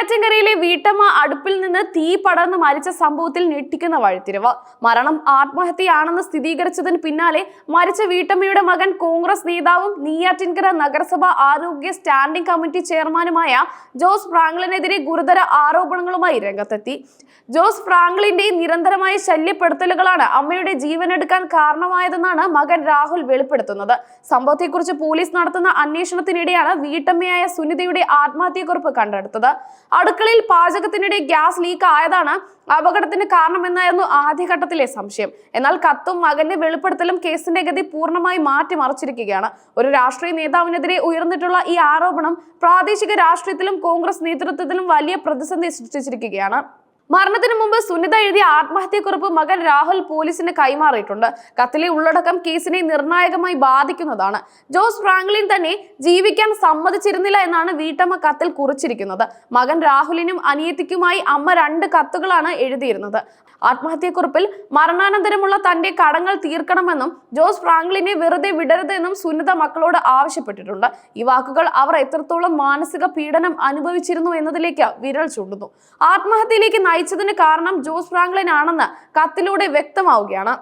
നെയ്യാറ്റിൻകരയിലെ വീട്ടമ്മ അടുപ്പിൽ നിന്ന് തീ പടർന്ന് മരിച്ച സംഭവത്തിൽ ഞെട്ടിക്കുന്ന വഴിത്തിരിവ്. മരണം ആത്മഹത്യയാണെന്ന് സ്ഥിരീകരിച്ചതിന് പിന്നാലെ മരിച്ച വീട്ടമ്മയുടെ മകൻ കോൺഗ്രസ് നേതാവും നെയ്യാറ്റിൻകര നഗരസഭ ആരോഗ്യ സ്റ്റാൻഡിംഗ് കമ്മിറ്റി ചെയർമാനുമായ ജോസ് ഫ്രാങ്ക്ലിനെതിരെ ഗുരുതര ആരോപണങ്ങളുമായി രംഗത്തെത്തി. ജോസ് ഫ്രാങ്ക്ലിന്റെ നിരന്തരമായ ശല്യപ്പെടുത്തലുകളാണ് അമ്മയുടെ ജീവനെടുക്കാൻ കാരണമായതെന്നാണ് മകൻ രാഹുൽ വെളിപ്പെടുത്തുന്നത്. സംഭവത്തെക്കുറിച്ച് പോലീസ് നടത്തുന്ന അന്വേഷണത്തിനിടെയാണ് വീട്ടമ്മയായ സുനിതയുടെ ആത്മഹത്യക്കുറിപ്പ് കണ്ടെടുത്തത്. അടുക്കളയിൽ പാചകത്തിനിടെ ഗ്യാസ് ലീക്ക് ആയതാണ് അപകടത്തിന് കാരണമെന്നായിരുന്നു ആദ്യഘട്ടത്തിലെ സംശയം. എന്നാൽ കത്തും മകന്റെ വെളിപ്പെടുത്തലും കേസിന്റെ ഗതി പൂർണമായി മാറ്റിമറിച്ചിരിക്കുകയാണ്. ഒരു രാഷ്ട്രീയ നേതാവിനെതിരെ ഉയർന്നിട്ടുള്ള ഈ ആരോപണം പ്രാദേശിക രാഷ്ട്രീയത്തിലും കോൺഗ്രസ് നേതൃത്വത്തിലും വലിയ പ്രതിസന്ധി സൃഷ്ടിച്ചിരിക്കുകയാണ്. മരണത്തിന് മുമ്പ് സുനിത എഴുതിയ ആത്മഹത്യക്കുറിപ്പ് മകൻ രാഹുൽ പോലീസിന് കൈമാറിയിട്ടുണ്ട്. കത്തിലെ ഉള്ളടക്കം കേസിനെ നിർണായകമായി ബാധിക്കുന്നതാണ്. ജോസ് ഫ്രാങ്ക്ലിൻ തന്നെ ജീവിക്കാൻ സമ്മതിച്ചിരുന്നില്ല എന്നാണ് വീട്ടമ്മ കത്തിൽ കുറിച്ചിരിക്കുന്നത്. മകൻ രാഹുലിനും അനിയത്തിക്കുമായി അമ്മ രണ്ട് കത്തുകളാണ് എഴുതിയിരുന്നത്. ആത്മഹത്യക്കുറിപ്പിൽ മരണാനന്തരമുള്ള തന്റെ കടങ്ങൾ തീർക്കണമെന്നും ജോസ് ഫ്രാങ്ക്ലിനെ വെറുതെ വിടരുതെന്നും സുനിത മക്കളോട് ആവശ്യപ്പെട്ടിട്ടുണ്ട്. ഈ വാക്കുകൾ അവർ എത്രത്തോളം മാനസിക പീഡനം അനുഭവിച്ചിരുന്നു എന്നതിലേക്ക് വിരൽ ചൂണ്ടുന്നു. ആത്മഹത്യയിലേക്ക് നയിച്ചതിന് കാരണം ജോസ് ഫ്രാങ്ക്ലിൻ ആണെന്ന് കത്തിലൂടെ വ്യക്തമാവുകയാണ്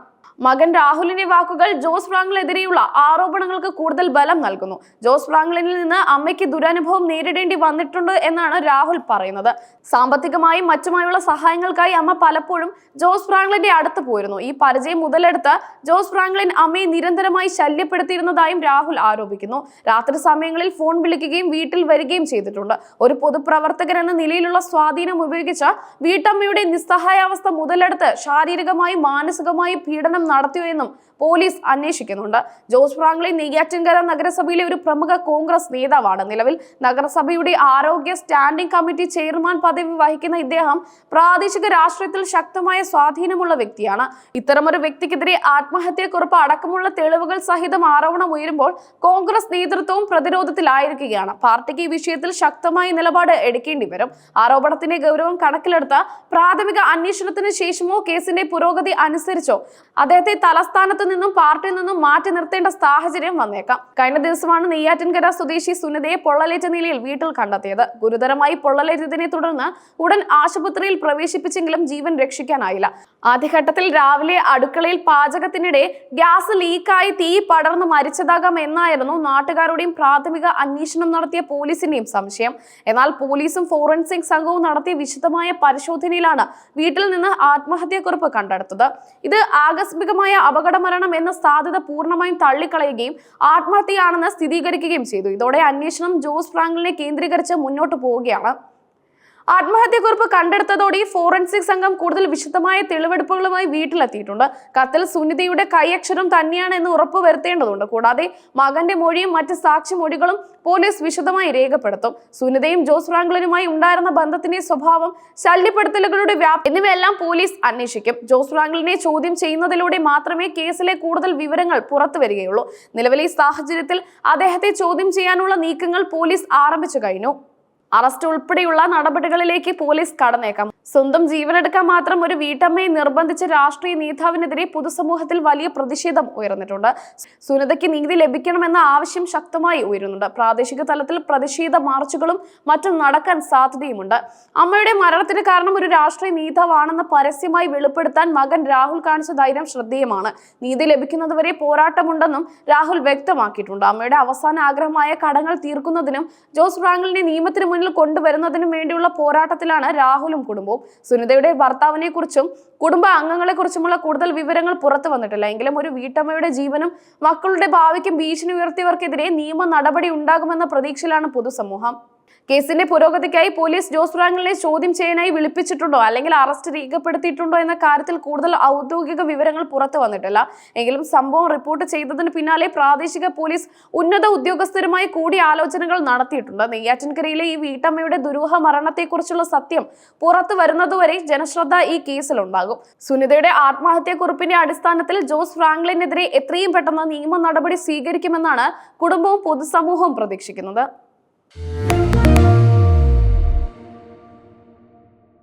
മകൻ രാഹുലിന്റെ വാക്കുകൾ ജോസ് ഫ്രാങ്ക്ലിനെതിരെയുള്ള ആരോപണങ്ങൾക്ക് കൂടുതൽ ബലം നൽകുന്നു. ജോസ് ഫ്രാങ്ക്ലിനിൽ നിന്ന് അമ്മയ്ക്ക് ദുരനുഭവം നേരിടേണ്ടി വന്നിട്ടുണ്ട് എന്നാണ് രാഹുൽ പറയുന്നത്. സാമ്പത്തികമായും മറ്റുമായുള്ള സഹായങ്ങൾക്കായി അമ്മ പലപ്പോഴും ജോസ് ഫ്രാങ്ക്ലിന്റെ അടുത്ത് പോയിരുന്നു. ഈ പരിചയം മുതലെടുത്ത് ജോസ് ഫ്രാങ്ക്ലിൻ അമ്മയെ നിരന്തരമായി ശല്യപ്പെടുത്തിയിരുന്നതായും രാഹുൽ ആരോപിക്കുന്നു. രാത്രി സമയങ്ങളിൽ ഫോൺ വിളിക്കുകയും വീട്ടിൽ വരികയും ചെയ്തിട്ടുണ്ട്. ഒരു പൊതുപ്രവർത്തകൻ എന്ന നിലയിലുള്ള സ്വാധീനം ഉപയോഗിച്ച് വീട്ടമ്മയുടെ നിസ്സഹായാവസ്ഥ മുതലെടുത്ത് ശാരീരികമായും മാനസികമായും പീഡനം നടത്തിയോ എന്നും പോലീസ് അന്വേഷിക്കുന്നുണ്ട്. ജോസ് ഫ്രാങ്ക്ലിൻ നെയ്യാറ്റിൻകര നഗരസഭയിലെ ഒരു പ്രമുഖ കോൺഗ്രസ് നേതാവാണ്. നിലവിൽ നഗരസഭയുടെ ആരോഗ്യ സ്റ്റാൻഡിംഗ് കമ്മിറ്റി ചെയർമാൻ പദവി വഹിക്കുന്ന ഇദ്ദേഹം പ്രാദേശിക രാഷ്ട്രീയത്തിൽ ശക്തമായ സ്വാധീനമുള്ള വ്യക്തിയാണ്. ഇത്തരമൊരു വ്യക്തിക്കെതിരെ ആത്മഹത്യക്കുറിപ്പ് അടക്കമുള്ള തെളിവുകൾ സഹിതം ആരോപണം ഉയരുമ്പോൾ കോൺഗ്രസ് നേതൃത്വവും പ്രതിരോധത്തിലായിരിക്കുകയാണ്. പാർട്ടിക്ക് ഈ വിഷയത്തിൽ ശക്തമായ നിലപാട് എടുക്കേണ്ടി വരും ആരോപണത്തിന്റെ ഗൗരവം കണക്കിലെടുത്ത പ്രാഥമിക അന്വേഷണത്തിന് ശേഷമോ കേസിന്റെ പുരോഗതി അനുസരിച്ചോ? അദ്ദേഹത്തെ തലസ്ഥാനത്ത് നിന്നും പാർട്ടിയിൽ നിന്നും മാറ്റി നിർത്തേണ്ട സാഹചര്യം വന്നേക്കാം. കഴിഞ്ഞ ദിവസമാണ് നെയ്യാറ്റിൻകര സ്വദേശി സുനിതയെ പൊള്ളലേറ്റ നിലയിൽ വീട്ടിൽ കണ്ടെത്തിയത്. ഗുരുതരമായി പൊള്ളലേറ്റതിനെ തുടർന്ന് ഉടൻ ആശുപത്രിയിൽ പ്രവേശിപ്പിച്ചെങ്കിലും ജീവൻ രക്ഷിക്കാനായില്ല. ആദ്യഘട്ടത്തിൽ രാവിലെ അടുക്കളയിൽ പാചകത്തിനിടെ ഗ്യാസ് ലീക്കായി തീ പടർന്ന് മരിച്ചതാകാം എന്നായിരുന്നു നാട്ടുകാരുടെയും പ്രാഥമിക അന്വേഷണം നടത്തിയ പോലീസിന്റെയും സംശയം. എന്നാൽ പോലീസും ഫോറൻസിക് സംഘവും നടത്തിയ വിശദമായ പരിശോധനയിലാണ് വീട്ടിൽ നിന്ന് ആത്മഹത്യക്കുറിപ്പ് കണ്ടെടുത്തത്. ഇത് ആകസ്മികമായ അപകടമരണം എന്ന സാധ്യത പൂർണമായും തള്ളിക്കളയുകയും ആത്മഹത്യയാണെന്ന് സ്ഥിരീകരിക്കുകയും ചെയ്തു. ഇതോടെ അന്വേഷണം ജോസ് ഫ്രാങ്കലിനെ കേന്ദ്രീകരിച്ച് മുന്നോട്ട് പോവുകയാണ്. ആത്മഹത്യക്കുറിപ്പ് കണ്ടെടുത്തതോടെ ഫോറൻസിക് സംഘം കൂടുതൽ വിശദമായ തെളിവെടുപ്പുകളുമായി വീട്ടിലെത്തിയിട്ടുണ്ട്. കത്തിൽ സുനിതയുടെ കൈയക്ഷരം തന്നെയാണ് എന്ന് ഉറപ്പുവരുത്തേണ്ടതുണ്ട് കൂടാതെ മകന്റെ മൊഴിയും മറ്റ് സാക്ഷി സാക്ഷിമൊഴികളും പോലീസ് വിശദമായി രേഖപ്പെടുത്തും. സുനിതയും ജോസ് ഫ്രാങ്ക്ലിനുമായി ഉണ്ടായിരുന്ന ബന്ധത്തിന്റെ സ്വഭാവം ശല്യപ്പെടുത്തലുകളുടെ വ്യാപ എന്നിവയെല്ലാം പോലീസ് അന്വേഷിക്കും. ജോസ് ഫ്രാങ്ക്ലിനെ ചോദ്യം ചെയ്യുന്നതിലൂടെ മാത്രമേ കേസിലെ കൂടുതൽ വിവരങ്ങൾ പുറത്തു വരികയുള്ളൂ. നിലവിലെ സാഹചര്യത്തിൽ അദ്ദേഹത്തെ ചോദ്യം ചെയ്യാനുള്ള നീക്കങ്ങൾ പോലീസ് ആരംഭിച്ചു കഴിഞ്ഞു. അറസ്റ്റ് ഉൾപ്പെടെയുള്ള നടപടികളിലേക്ക് പോലീസ് കടന്നേക്കാം. സ്വന്തം ജീവനെടുക്കാൻ മാത്രം ഒരു വീട്ടമ്മയെ നിർബന്ധിച്ച രാഷ്ട്രീയ നേതാവിനെതിരെ പൊതുസമൂഹത്തിൽ വലിയ പ്രതിഷേധം ഉയർന്നിട്ടുണ്ട്. സുനിതയ്ക്ക് നീതി ലഭിക്കണമെന്ന ആവശ്യം ശക്തമായി ഉയരുന്നുണ്ട്. പ്രാദേശിക തലത്തിൽ പ്രതിഷേധ മാർച്ചുകളും മറ്റും നടക്കാൻ സാധ്യതയുമുണ്ട്. അമ്മയുടെ മരണത്തിന് കാരണം ഒരു രാഷ്ട്രീയ നേതാവാണെന്ന് പരസ്യമായി വെളിപ്പെടുത്താൻ മകൻ രാഹുൽ കാണിച്ച ധൈര്യം ശ്രദ്ധേയമാണ്. നീതി ലഭിക്കുന്നതുവരെ പോരാട്ടമുണ്ടെന്നും രാഹുൽ വ്യക്തമാക്കിയിട്ടുണ്ട്. അമ്മയുടെ അവസാന ആഗ്രഹമായ കടങ്ങൾ തീർക്കുന്നതിനും ജോസ് ഫ്രാങ്കലിനെ നിയമത്തിന് മുന്നിൽ കൊണ്ടുവരുന്നതിനും വേണ്ടിയുള്ള പോരാട്ടത്തിലാണ് രാഹുലും കുടുംബവും. സുനിതയുടെ ഭർത്താവിനെ കുറിച്ചും കുടുംബ അംഗങ്ങളെ കുറിച്ചുമുള്ള കൂടുതൽ വിവരങ്ങൾ പുറത്തു വന്നിട്ടില്ല. എങ്കിലും ഒരു വീട്ടമ്മയുടെ ജീവനും മക്കളുടെ ഭാവിക്കും ഭീഷണി ഉയർത്തിയവർക്കെതിരെ നിയമ നടപടി ഉണ്ടാകുമെന്ന പ്രതീക്ഷയിലാണ് പൊതുസമൂഹം. കേസിന്റെ പുരോഗതിക്കായി പോലീസ് ജോസ് ഫ്രാങ്കലിനെ ചോദ്യം ചെയ്യാനായി വിളിപ്പിച്ചിട്ടുണ്ടോ? അല്ലെങ്കിൽ അറസ്റ്റ് രേഖപ്പെടുത്തിയിട്ടുണ്ടോ എന്ന കാര്യത്തിൽ കൂടുതൽ ഔദ്യോഗിക വിവരങ്ങൾ പുറത്തു വന്നിട്ടില്ല. എങ്കിലും സംഭവം റിപ്പോർട്ട് ചെയ്തതിന് പിന്നാലെ പ്രാദേശിക പോലീസ് ഉന്നത ഉദ്യോഗസ്ഥരുമായി കൂടി ആലോചനകൾ നടത്തിയിട്ടുണ്ട്. നെയ്യാറ്റിൻകരയിലെ ഈ വീട്ടമ്മയുടെ ദുരൂഹ മരണത്തെക്കുറിച്ചുള്ള സത്യം പുറത്തു വരുന്നതുവരെ ജനശ്രദ്ധ ഈ കേസിലുണ്ടാകും. സുനിതയുടെ ആത്മഹത്യക്കുറിപ്പിന്റെ അടിസ്ഥാനത്തിൽ ജോസ് ഫ്രാങ്ക്ലിനെതിരെ എത്രയും പെട്ടെന്ന് നിയമ നടപടി സ്വീകരിക്കുമെന്നാണ് കുടുംബവും പൊതുസമൂഹവും പ്രതീക്ഷിക്കുന്നത്.